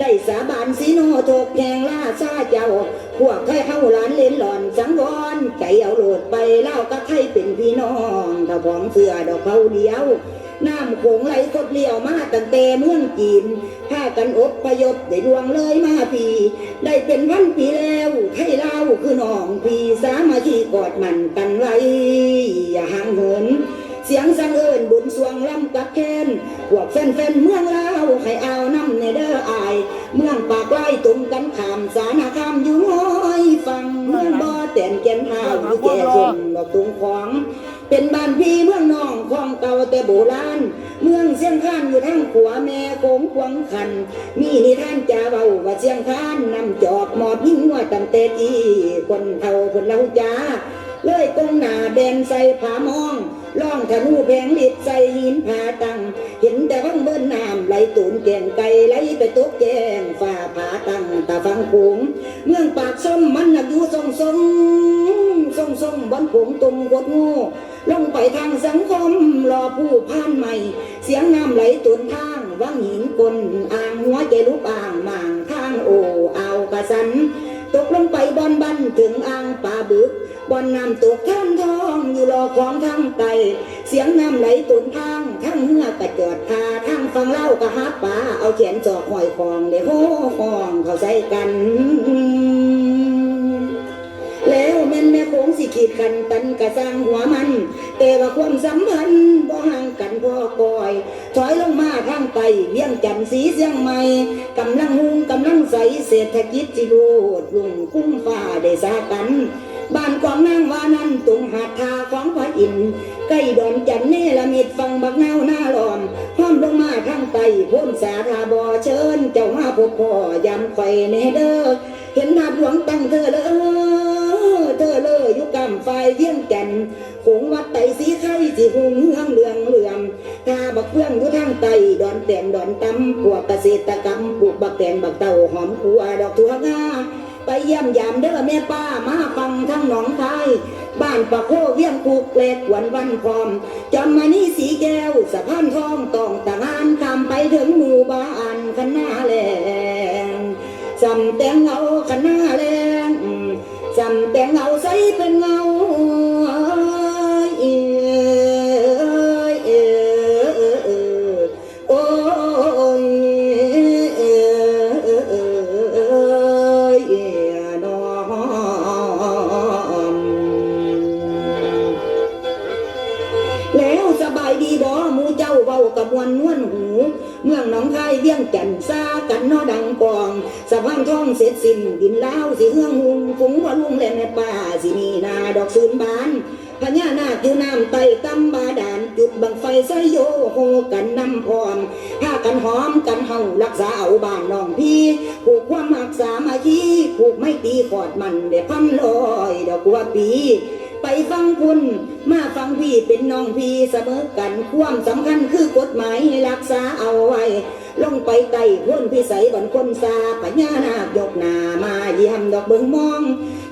ได้สาบานสีโนโทกแหงล่าซาเจ้า พวกไทยเฮาหลานเล่นหลอนสังวรใจเอาโหลดไปเล่ากับไทยเป็นพี่น้องถ้าผองเสือดอกเขาเดียวน้ำโขงไหลคดเลี้ยวมาตั้งแต่เมืองจีนพากันอบพยพได้ดวงเลยมาปี ได้เป็นวันปีแล้วไทยเล่าคือน้องพี่สามาชีกอดมันกันไว้อย่าห่างเหินเสียงสังเอิญบุญสวงลำกับแคนพวกแฟนๆเมืองเล่าให้เอา เมืองปากไล่ตุ่มกันขามสานาคามอยู่ห้อยฟังเมืองบ่อแต่นแก่นหาวอยู่แก่ชนดอกตุงของ เป็นบ้านพี่เมืองน้องของเก่าแต่โบราณเมืองเสียงข้านอยู่ทั้งขัวแม่โขงขวงคัน มีนิทานจาเบาว่าเสียงข้านนำจอบหมอบยิ่งว่าตั้งแต่ที่คนเท่าคนเล่าจ้าเลยตรงหน้าแดนใส่ผามองล่องธนูแพงลิดใส่หินผาตัง เห็นแต่วังเบิ้น ไหลตูนแกงไก่ไหลไปตกแกงฝ่าผาตั้งตาฟังผงเมืองปากส้มมันนักอยู่ทรงทรงทรงทรงบนผงตุ่มกดงูลงไปทางสังคมรอผู้ผ่านใหม่ เสียงน้ำไหลตุนทางวังหินกลอ่างหัวใจลุกอ่างหม่างทางโอเอากระสัน ตกลงไปบอนบันถึงอ่างป่าบึกบอนน้ำตกท่านทองอยู่รอของทางไตเสียงน้ำไหลตุนทาง ฟังเล่ากะฮับป่าเอาแขนจอกหอยคองเดี๋ยวโห่คองเขาใส่กัน แล้วแม่นแม่โคงสิขีดกันตันกะสร้างหัวมัน แต่ว่าความสัมพันธ์บ่ห่างกันพอก่อยถอยลงมาทางไตเวียงจันทน์สีเสียงใหม่กำลังหุงกำลังใสเศรษฐกิจจิโรดลุงคุ้มฟ้าได้สากันบ้านของนางวานันตุงหาดทาของพระอิน ใกล้ดอนจันเนละมิดฟังบักนาหน้าหลอมพร้อมลงมาทางไตพ้นสาธาบอเชิญ เจ้ามาพบพ่อยำไฟเนเด้อเห็นนาดหลวงตั้งเธอเลยเธอเลยอยุกำไฟเยี่ยงแก่นคงวัดไตสีไข่สีหุงเฮืองเหลืองเหลือมทาบักเพื่องอยู่ทางไตดอนแตนดอนตำพวกเกษตรกรรมปลูกบักแตนบักเต่าหอมขัวดอกทั่วงา ไปเยี่ยมยามเด้อแม่ป้ามาฟังทั้งหนองไทยบ้านปะโคเวียงคูกแปลกวันวันพร้อมจำมานี่สีแก้วสะพานทองต้องตะงานข้ามไปถึงหมู่บ้านคันหลงจำแต่งเงาคณะแหลงจำแต่งเงาใสเป็นเงาาเว้ากับวนนวลหู เมืองหนองคายเวียงจันทน์ซากันนอดังกองสะพานทองเสร็จสิ้นดินลาวสิเฮืองหุงฝูงว่าลุงและแม่ป้าสิมีนาดอกซูนบานพญานาคอยู่น้ำไตกำบาดาลจุดบังไฟใส่โยโหกันนำพร้อมพากันหอมกันเฮารักษาเอาบ้านน้องพี่ผูกความหักสามาคีผูกไม่ตีขอดมันเดี๋ยวพันลอยดอกกัวปี ไปฟังคุณ มาฟังพี่เป็นน้องพี่เสมอกัน ความสำคัญคือกฎหมายให้รักษาเอาไว้ ลงไปไต่พ้นพิสัยบนคนซาปัญานาคยกหนามาเยี่ยมดอกเบิงมอง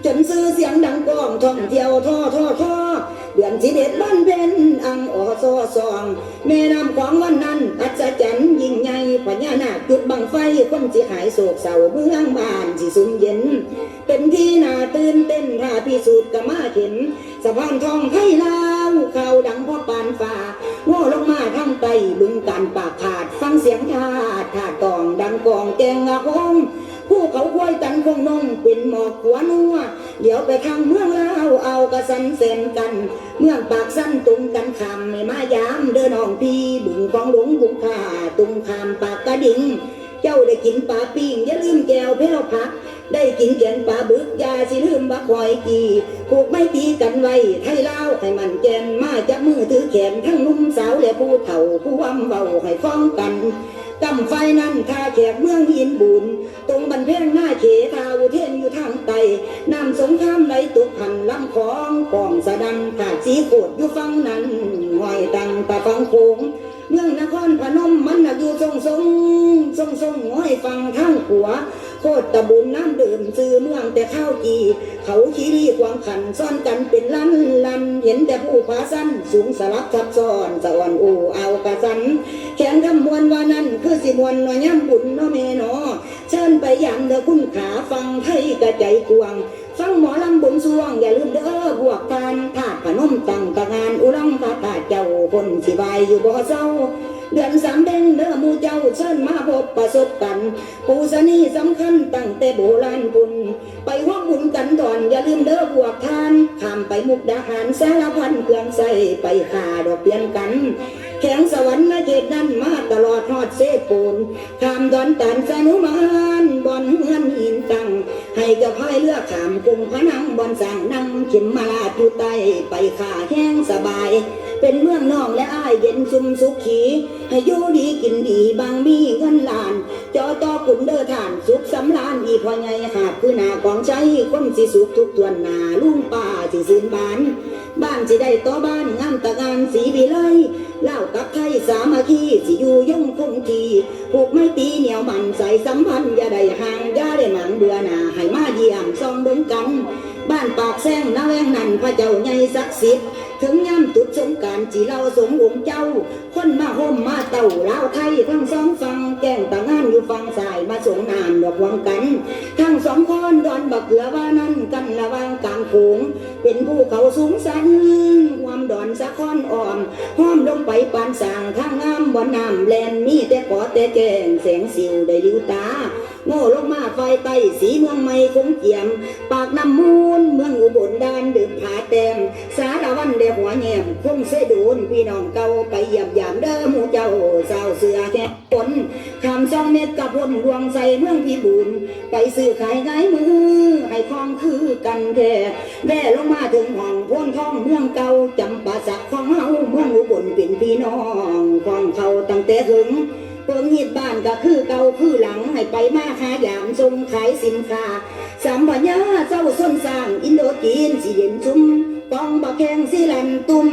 จนซื้อเสียงดังก้องท่องเที่ยวท่อท่อท่อ เดือนสิบเอ็ดบ้านเป็นอังออซอซองแม่น้ำของวันนั้นอัศจรรย์ยิ่งใหญ่พญานาคจุดบังไฟคนสิหายโศกเศร้าเมืองบ้านสิสุมเย็น เป็นที่น่าตื่นเต้นถ้าพิสูจน์กมาเห็นสะพานทองไทยลาวข่าดังพ่อปานฟ้าโง่ลงมาทั้งไตบึงการปากขาดฟังเสียงทาดทาดกองดังกองแกงอาคง ผู้เขาควยตันคงนงเป็นหมอกหัวนัวเดี๋ยวไปทางเมืองลาวเอากระสันเซนกัน เมืองปากสั้นตุงกันคำไม่มายามเดินห้องพี่บึงของหลงบุงขาตุงคำปากกระดิ่งเจ้าได้กินปลาปิ้งอย่าลืมแก้วแพ้วผัก ได้กินแกงปลาบึกยาสิลืมบักหอยกีผูกไม่ตีกันไว้ไทยลาให้มันแกนมาจับมือถือแขนทั้งนุ่มสาวและผู้เฒ่าผู้วำเบาให้ฟ้องกัน กำไฟนั้นคาแขกเมืองหินบุญตรงบันเพงหน้าเขทาวุเทนอยู่ทางไตน้ำสงครามไหลตุกหันลำของกองสะดังขาดสีโกดอยู่ฟังนั้นหอยตังตาฟังโคงเมืองนครพนมมันน่ะอยู่ทรงทรงทรงทรงห้อยฟังข้างขัว โคตรตะบุญน้ำดื่มซื้อเมืองแต่ข้าวจีเขาขี้รีความขันซ่อนกันเป็นลันลันเห็นแต่ผู้ผาสั้นสูงสลับซับซ้อนสะอ่อนอูเอากระสันแขนคำมวลว่านั้นคือสิมวลน้อย่ำบุญนาะเมนาะเชิญไปย่างเด้อคุณขาฟังไทยกระใจกวางฟังหมอลำบนสวงอย่าลืมเด้อบวกการถาดพนมตังตะงานอุลังคาถาเจ้าคนสิบายอยู่บ่เศร้า เดือนสามเด้งเด้อมูเจ้าเชิญมาพบประสบกัน ปูสนีสำคัญตั้งแต่โบราณบุญไปว่าบุญกันตอนอย่าลืมเด้อบวกทานข้ามไปมุกดาหารสารพันเครื่องใส่ไปขาดอกเปลี่ยนกันแข็งสวรรค์นาเขตนั้นมาตลอดทอดเสปูนขามดอนตันสนุมานบอนเงินหินตัง ให้เจ้าพายเลือกขามกุมพนังบอนสั่งนั่งเข็มมาลาดอยู่ใต้ไปขาแห้งสบาย เป็นเมืองนองและอ้ายเย็นซุมสุขีให้อยู่ดีกินดีบางมีเงินล้าน จอต่อขุนเด้อท่านสุขสำราญอีพอใหญ่หาบคือหน้ากองใช้คนสิสุขทุกตวนหนาลุงป้าสิสืนบ้าน บ้านสิได้ต่อบ้านงามตะงานสีวิไลเล่ากับไทยสามัคคีสิอยู่ย่งคงทีผูกไม่ตีเหนียวมันใส่สัมพันธ์อย่าได้ห่างอย่าได้หมันเบื่อหนาให้มาเยี่ยมซองเบิ่งกัน บ้านปากแซงนาแวงนั่นพระเจ้าใหญ่ศักดิ์สิทธิ์ ถึงย่ำตุดสงการจีเราสมองเจ้า คนมาห่มมาเต่าลาวไทยทั้งสองฝั่งแก้งต่างานอยู่ฝั่งสายมาสงนานดอกวังกัน ทั้งสองคนดอนบักเกลือว่านั้นกันระวางกลางโขงเป็นภูเขาสูงสันความดอนสะค้อนอ่อมห้อมลงไปปานสางทางงามบ่อน้ำแลนมีแต่ขอแต่แกงแสงสิวได้ลิวตา โง่ลงมาไฟไตสีเมืองไม่คงเกี่ยม ปากน้ำมูลเมืองอุบลดานดื่มผาแต้มสารวันเดหัวแยมคงเสดูนพี่น้องเก่าไปเยียมยามเด้อหมูเจ้าสาวเสือแค่ฝนคำสองเม็ดกับพนดวงใส่เมืองพี่บุญไปซื้อขายง่ายมือให้คล้องคือกันแท้แว่ลงมาถึงห้องพ้นท้องเมืองเก่าจำปาสักของเฮาเมืองอุบลเป็นพี่น้องของเขาตั้งแต่ถึง เปิงหิดบ้านก็คือเก่าคือหลังให้ไปมาหายามทรงขายสินค้าสัมปัญญาเจ้าส้นสร้างอินโดจีนสิเย็นชุ่มกองบักแข้งสิลันตุ้ม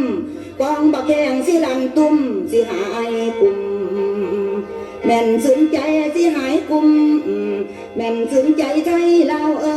กองบักแข้งสิลันตุ้มสิหายกลุ่มแม่นสนใจสิหายกลุ่มแม่นสนใจไทยเราเอ้